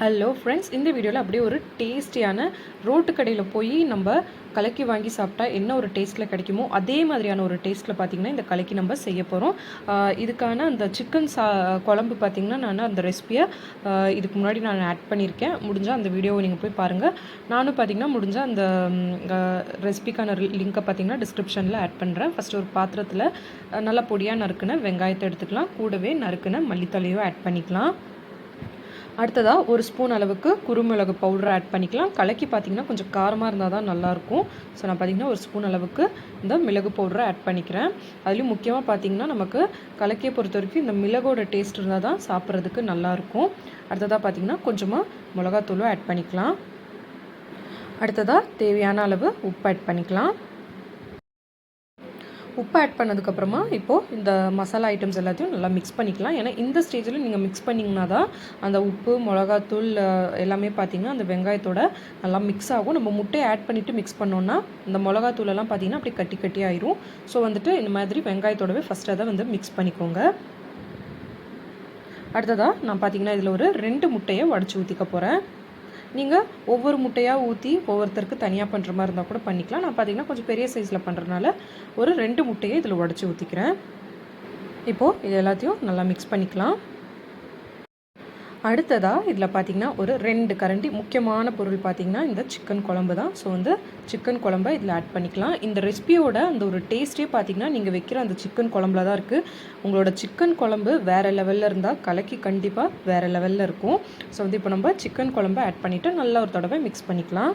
Hello friends இந்த வீடியோவில் அப்படியே ஒரு டேஸ்டியான ரோட்டு கடையில் போய் நம்ம கலக்கி வாங்கி சாப்பிட்டா என்ன ஒரு டேஸ்ட்டில் கிடைக்குமோ அதே மாதிரியான ஒரு டேஸ்ட்டில் பார்த்திங்கன்னா இந்த கலக்கி நம்ம செய்ய போகிறோம் இதுக்கான அந்த சிக்கன் சா குழம்பு பார்த்திங்கன்னா நான் அந்த ரெசிபியை இதுக்கு முன்னாடி நான் ஆட் பண்ணியிருக்கேன். முடிஞ்சால் அந்த வீடியோவை நீங்கள் போய் பாருங்கள் நானும் பார்த்திங்கன்னா முடிஞ்சால் அந்த ரெசிபிக்கான லிங்க்கை பார்த்திங்கன்னா டிஸ்கிரிப்ஷனில் ஆட் பண்ணுறேன் ஃபஸ்ட்டு ஒரு பாத்திரத்தில் நல்லா பொடியாக நறுக்குன வெங்காயத்தை எடுத்துக்கலாம். கூடவே நறுக்குன மல்லித்தலையும் ஆட் பண்ணிக்கலாம். அடுத்ததாக ஒரு ஸ்பூன் அளவுக்கு குருமிளகு பவுடர் ஆட் பண்ணிக்கலாம். கலக்கி பார்த்திங்கன்னா கொஞ்சம் காரமாக இருந்தால் தான் நல்லாயிருக்கும். ஸோ நான் பார்த்திங்கன்னா ஒரு ஸ்பூன் அளவுக்கு இந்த மிளகு பவுடரை ஆட் பண்ணிக்கிறேன். அதுலேயும் முக்கியமாக பார்த்திங்கன்னா நமக்கு கலக்கியை பொறுத்த வரைக்கும் இந்த மிளகோட டேஸ்ட் இருந்தால் தான் சாப்பிட்றதுக்கு நல்லாயிருக்கும். அடுத்ததாக பார்த்திங்கன்னா கொஞ்சமாக மிளகாத்தூளும் ஆட் பண்ணிக்கலாம். அடுத்ததாக தேவையான அளவு உப்பு ஆட் பண்ணிக்கலாம். உப்பு ஆட் பண்ணதுக்கப்புறமா இப்போது இந்த மசாலா ஐட்டம்ஸ் எல்லாத்தையும் நல்லா மிக்ஸ் பண்ணிக்கலாம். ஏன்னா இந்த ஸ்டேஜில் நீங்கள் மிக்ஸ் பண்ணிங்கன்னா தான் அந்த உப்பு மிளகாத்தூள் எல்லாமே பார்த்திங்கன்னா அந்த வெங்காயத்தோட நல்லா மிக்ஸ் ஆகும். நம்ம முட்டையை ஆட் பண்ணிவிட்டு மிக்ஸ் பண்ணோன்னா இந்த மிளகாத்தூளெல்லாம் பார்த்திங்கன்னா அப்படி கட்டி கட்டி ஆயிரும். ஸோ வந்துட்டு இந்த மாதிரி வெங்காயத்தோடவே ஃபஸ்ட்டு அதை வந்து மிக்ஸ் பண்ணிக்கோங்க. அடுத்ததாக நான் பார்த்திங்கன்னா இதில் ஒரு ரெண்டு முட்டையை உடச்சி ஊற்றிக்க போகிறேன் நீங்கள் ஒவ்வொரு முட்டையாக ஊற்றி ஒவ்வொருத்தருக்கு தனியாக பண்ணுற மாதிரி இருந்தால் கூட பண்ணிக்கலாம். நான் பார்த்தீங்கன்னா கொஞ்சம் பெரிய சைஸில் பண்ணுறதுனால ஒரு ரெண்டு முட்டையை இதில் உடச்சி ஊற்றிக்கிறேன் இப்போது இது எல்லாத்தையும் நல்லா மிக்ஸ் பண்ணிக்கலாம். அடுத்ததாக இதில் பார்த்திங்கன்னா ஒரு ரெண்டு கரண்டி முக்கியமான பொருள் பார்த்திங்கன்னா இந்த சிக்கன் குழம்பு தான். ஸோ வந்து சிக்கன் குழம்பை இதில் ஆட் பண்ணிக்கலாம். இந்த ரெசிபியோட அந்த ஒரு டேஸ்ட்டே பார்த்திங்கன்னா நீங்கள் வைக்கிற அந்த சிக்கன் குழம்புல தான் இருக்குது உங்களோட சிக்கன் குழம்பு வேறு லெவலில் இருந்தால் கலக்கி கண்டிப்பாக வேறு லெவலில் இருக்கும். ஸோ வந்து இப்போ நம்ம சிக்கன் குழம்பை ஆட் பண்ணிவிட்டு நல்லா ஒரு தடவை மிக்ஸ் பண்ணிக்கலாம்.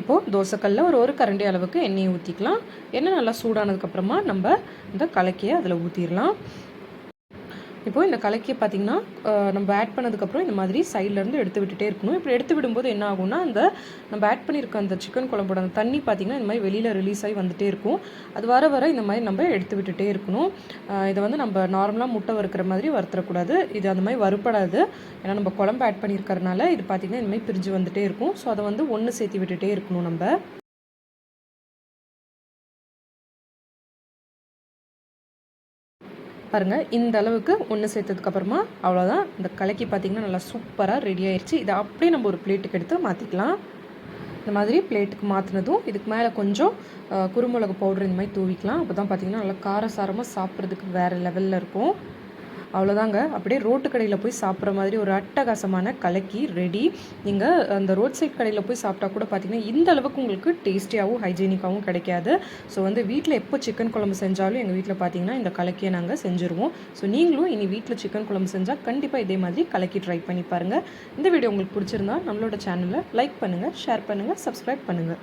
இப்போது தோசைக்கல்லில் ஒரு ஒரு கரண்டி அளவுக்கு எண்ணெயை ஊற்றிக்கலாம் எண்ணெய் நல்லா சூடானதுக்கப்புறமா நம்ம இந்த கலக்கியை அதில் ஊற்றிடலாம் இப்போது இந்த கலக்கியை பார்த்திங்கன்னா நம்ம ஆட் பண்ணதுக்கப்புறம் இந்த மாதிரி சைட்லேருந்து எடுத்து விட்டுட்டே இருக்கணும். இப்போ எடுத்து விடும்போது என்ன ஆகும்னா அந்த நம்ம ஆட் பண்ணியிருக்க அந்த சிக்கன் குழம்போட அந்த தண்ணி பார்த்திங்கன்னா இந்த மாதிரி வெளியில் ரிலீஸ் ஆகி வந்துகிட்டே இருக்கும். அது வர வர இந்த மாதிரி நம்ம எடுத்து விட்டுட்டே இருக்கணும். இதை வந்து நம்ம நார்மலாக முட்டை வறுக்கிற மாதிரி வறுத்துறக்கூடாது. இது அந்த மாதிரி வறுப்படாது. ஏன்னா நம்ம குழம்பு ஆட் பண்ணியிருக்கறனால இது பார்த்திங்கன்னா இந்த மாதிரி பிரிஞ்சு வந்துகிட்டே இருக்கும். ஸோ அதை வந்து ஒன்று சேர்த்து விட்டுட்டே இருக்கணும் நம்ம. பாருங்கள் இந்த அளவுக்கு ஒன்று சேர்த்ததுக்கப்புறமா அவ்வளோதான் இந்த கலக்கி பார்த்திங்கன்னா நல்லா சூப்பராக ரெடி ஆயிடுச்சு இதை அப்படியே நம்ம ஒரு பிளேட்டுக்கு எடுத்து மாற்றிக்கலாம் இந்த மாதிரி பிளேட்டுக்கு மாற்றினதும் இதுக்கு மேலே கொஞ்சம் குருமிளகு பவுடர் இந்த மாதிரி தூவிக்கலாம். அப்போ தான் பார்த்திங்கன்னா நல்லா காரசாரமாக சாப்பிட்றதுக்கு வேறு லெவலில் இருக்கும். அவ்வளோதாங்க அப்படியே ரோட்டு கடையில் போய் சாப்பிட்ற மாதிரி ஒரு அட்டகாசமான கலக்கி ரெடி நீங்கள் அந்த ரோட் சைட் கடையில் போய் சாப்பிட்டா கூட பார்த்தீங்கன்னா இந்த அளவுக்கு உங்களுக்கு டேஸ்டியாகவும் ஹைஜீனிக்காகவும் கிடைக்காது. ஸோ வந்து வீட்டில் எப்போ சிக்கன் குழம்பு செஞ்சாலும் எங்கள் வீட்டில் பார்த்தீங்கன்னா இந்த கலக்கியை நாங்கள் செஞ்சுருவோம். ஸோ நீங்களும் இனி வீட்டில் சிக்கன் குழம்பு செஞ்சால் கண்டிப்பாக இதே மாதிரி கலக்கி ட்ரை பண்ணி பாருங்கள் இந்த வீடியோ உங்களுக்கு பிடிச்சிருந்தா நம்மளோட சேனலை லைக் பண்ணுங்கள் ஷேர் பண்ணுங்கள் சப்ஸ்கிரைப் பண்ணுங்கள்